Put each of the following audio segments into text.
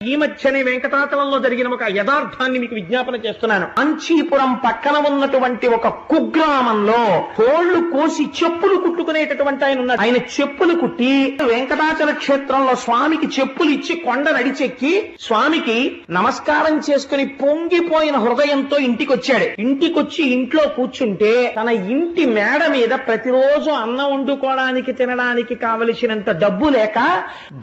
ఈ మధ్యనే వెంకటాచలంలో జరిగిన ఒక యథార్థాన్ని మీకు విజ్ఞాపన చేస్తున్నాను. అంచీపురం పక్కన ఉన్నటువంటి ఒక కుగ్రామంలో కోళ్ళు కోసి చెప్పులు కుట్టుకునేటటువంటి ఆయన ఉన్నాడు. ఆయన చెప్పులు కుట్టి వెంకటాచల క్షేత్రంలో స్వామికి చెప్పులు ఇచ్చి కొండ నడిచెక్కి స్వామికి నమస్కారం చేసుకుని పొంగిపోయిన హృదయంతో ఇంటికి వచ్చాడు ఇంటికొచ్చి ఇంట్లో కూర్చుంటే తన ఇంటి మేడ మీద ప్రతిరోజు అన్నం వండుకోవడానికి తినడానికి కావలసినంత డబ్బు లేక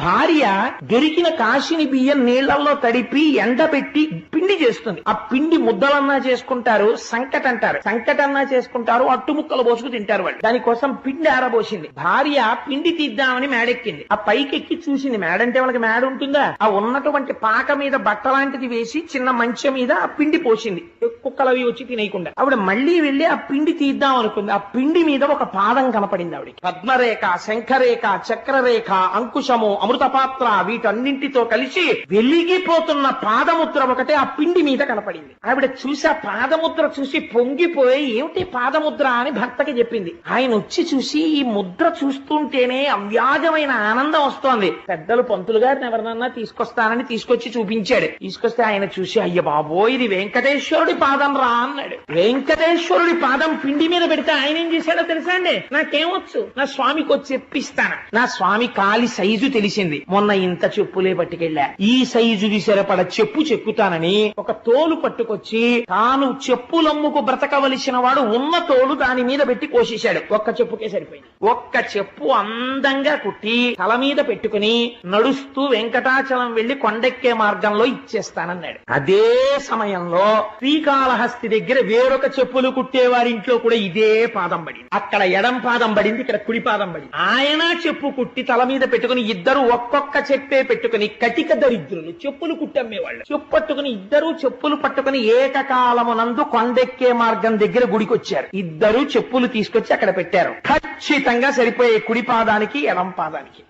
భార్య దొరికిన కాశిని బియ్యం నీళ్ళలో తడిపి ఎండబెట్టి పిండి చేస్తుంది. ఆ పిండి ముద్దలన్నా చేసుకుంటారు సంకట అంటారు సంకటన్నా చేసుకుంటారు అట్టు ముక్కలు పోసుకు తింటారు వాళ్ళు. దానికోసం పిండి ఆరబోసింది. భార్య పిండి తీద్దామని మేడెక్కింది. ఆ పైకెక్కి చూసింది మేడంటే వాళ్ళకి మేడ ఉంటుందా? ఆ ఉన్నటువంటి పాక మీద బట్ట లాంటిది వేసి చిన్న మంచం మీద ఆ పిండి పోసింది. కుక్కలు అవి వచ్చి తినేయకుండా. ఆవిడ మళ్ళీ వెళ్ళి ఆ పిండి తీద్దాం అనుకుంది. ఆ పిండి మీద ఒక పాదం కనపడింది ఆవిడకి. పద్మరేఖ శంఖరేఖ చక్రరేఖ అంకుశము అమృతపాత్ర వీటన్నింటితో కలిసి వెలిగిపోతున్న పాదముద్ర ఒకటే ఆ పిండి మీద కనపడింది. ఆవిడ చూసి ఆ పాదముద్ర చూసి పొంగిపోయి ఏమిటి పాదముద్ర? అని భర్తకి చెప్పింది. ఆయన వచ్చి చూసి ఈ ముద్ర చూస్తుంటేనే అవ్యాజమైన ఆనందం వస్తోంది. పెద్దలు పంతులు గారిని ఎవరినన్నా తీసుకొస్తానని తీసుకొచ్చి చూపించాడు. తీసుకొస్తే ఆయన చూసి అయ్య బాబో ఇది వెంకటేశ్వరుడి పాదం రా అన్నాడు. వెంకటేశ్వరుడి పాదం పిండి మీద పెడితే ఆయన ఏం చేశాడో తెలుసా అండి? నాకేమొచ్చు? నా స్వామికి వచ్చి చెప్పిస్తాను నా స్వామి కాలి సైజు తెలిసింది. మొన్న ఇంత చెప్పులే పట్టుకెళ్ళా. ఈ సైజు సరిపడ చెప్పు చెక్కుతానని ఒక తోలు పట్టుకొచ్చి తాను చెప్పులమ్ముకు బ్రతకవలసిన వాడు ఉన్న తోలు దాని మీద పెట్టి కోసేశాడు. ఒక్క చెప్పుకే సరిపోయింది. ఒక్క చెప్పు అందంగా కుట్టి తల మీద పెట్టుకుని నడుస్తూ వెంకటాచలం వెళ్ళి కొండెక్కే మార్గంలో ఇచ్చేస్తానన్నాడు. అదే సమయంలో శ్రీకాళహస్తి దగ్గర వేరొక చెప్పులు కుట్టేవారింట్లో కూడా ఇదే పాదం పడింది. అక్కడ ఎడం పాదం పడింది ఇక్కడ కుడి పాదం పడింది. ఆయన చెప్పు కుట్టి తల మీద పెట్టుకుని ఇద్దరు ఒక్కొక్క చెప్పే పెట్టుకుని కటిక దరిద్రులు చెప్పులు కుట్టమ్మేవాళ్ళు. చెప్పు పట్టుకుని ఇద్దరు చెప్పులు పట్టుకుని ఏకకాలమునందు కొండెక్కే మార్గం దగ్గర గుడికొచ్చారు. ఇద్దరు చెప్పులు తీసుకొచ్చి అక్కడ పెట్టారు. ఖచ్చితంగా సరిపోయే కుడి పాదానికి ఎడం పాదానికి.